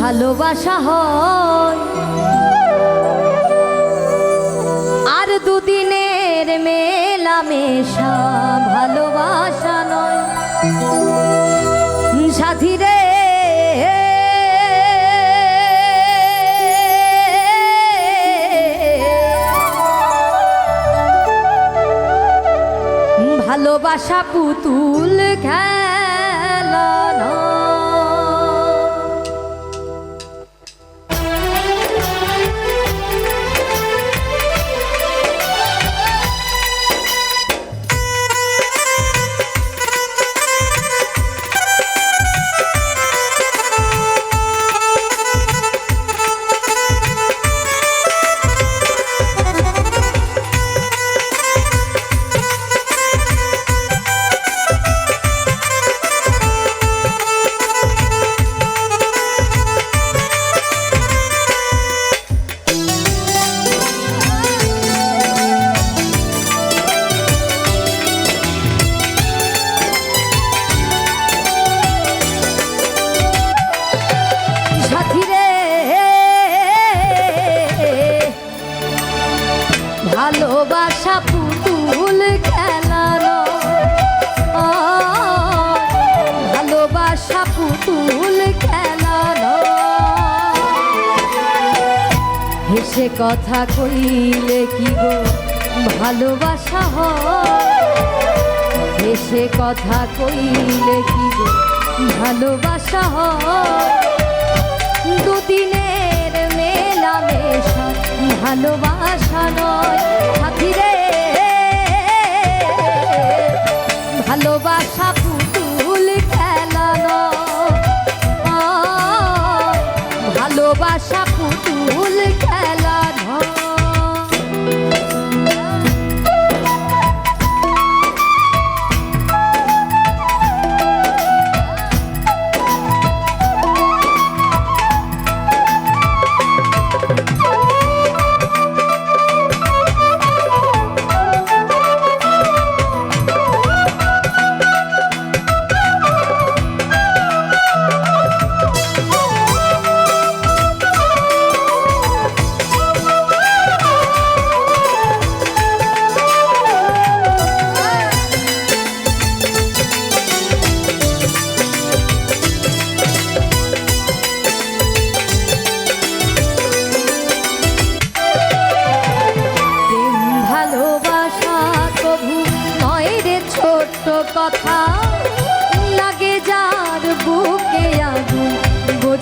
ভালোবাসা হয়। আর দুদিনের মেলামেশা ভালোবাসা নয়। সাথী রে ভালোবাসা পুতুল খেলা। হেসে কথা কইলে কি গো ভালোবাসা হেসে কথা কইলে কি গো ভালোবাসা দুদিনের মেলামেশা ভালোবাসা নয় সাথী রে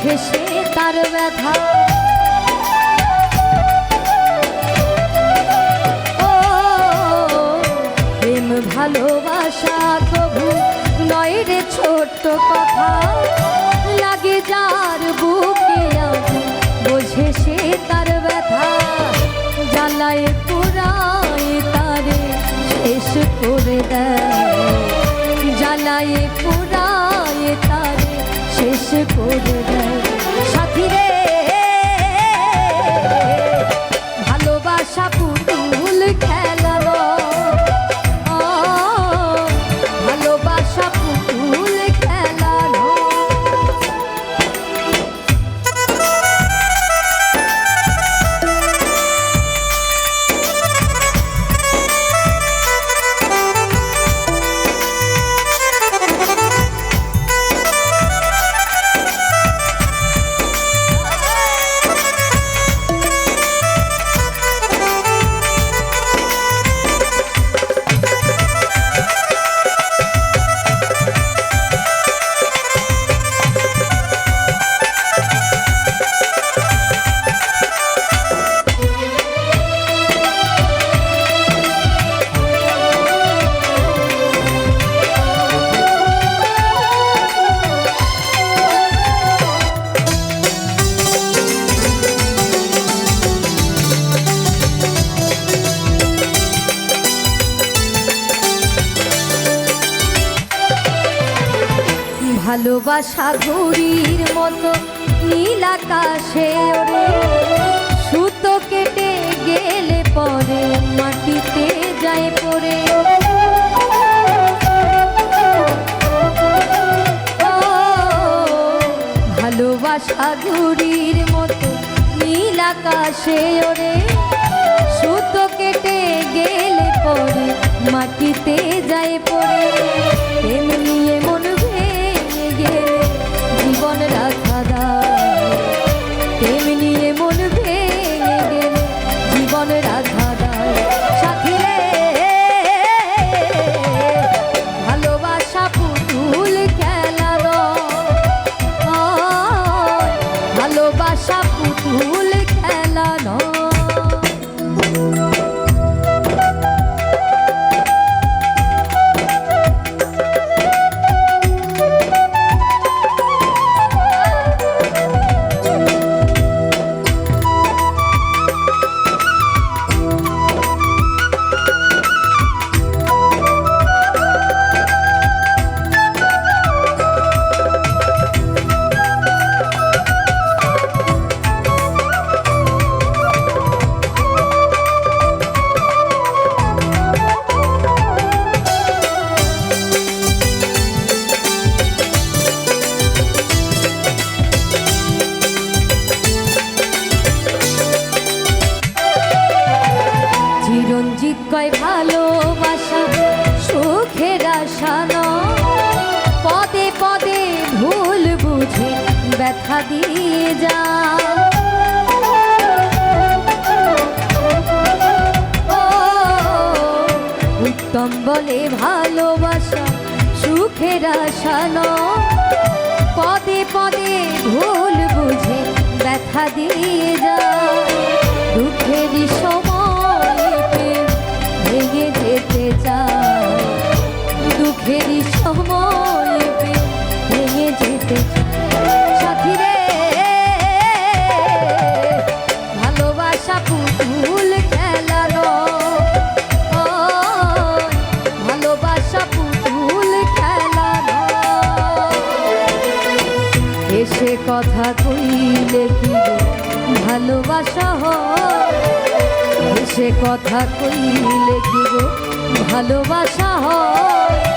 সে তার ব্যথা। ও, প্রেম ভালোবাসা কভু নয় রে ছোট্ট কথা। লাগে যার বুকে বোঝে সে তার ব্যথা। জ্বালায় পোড়ায় তারে, শেষ করে দেয়। জ্বালায় পোড়ায় তারে, শেষ করে দেয়। ভালোবাসা ঘুড়ির মতো নীল আকাশে সুতো কেটে গেলে পরে মাটিতে যায় পরে। ভালোবাসা ঘুড়ির মতো নীল আকাশে ওরে। ব্যথা দিয়ে যা উত্তম বলে ভালোবাসা সুখের আশা নয়। কথা কইলে কি ভালোবাসা হয়? সে কথা কইলে কি ভালোবাসা হয়?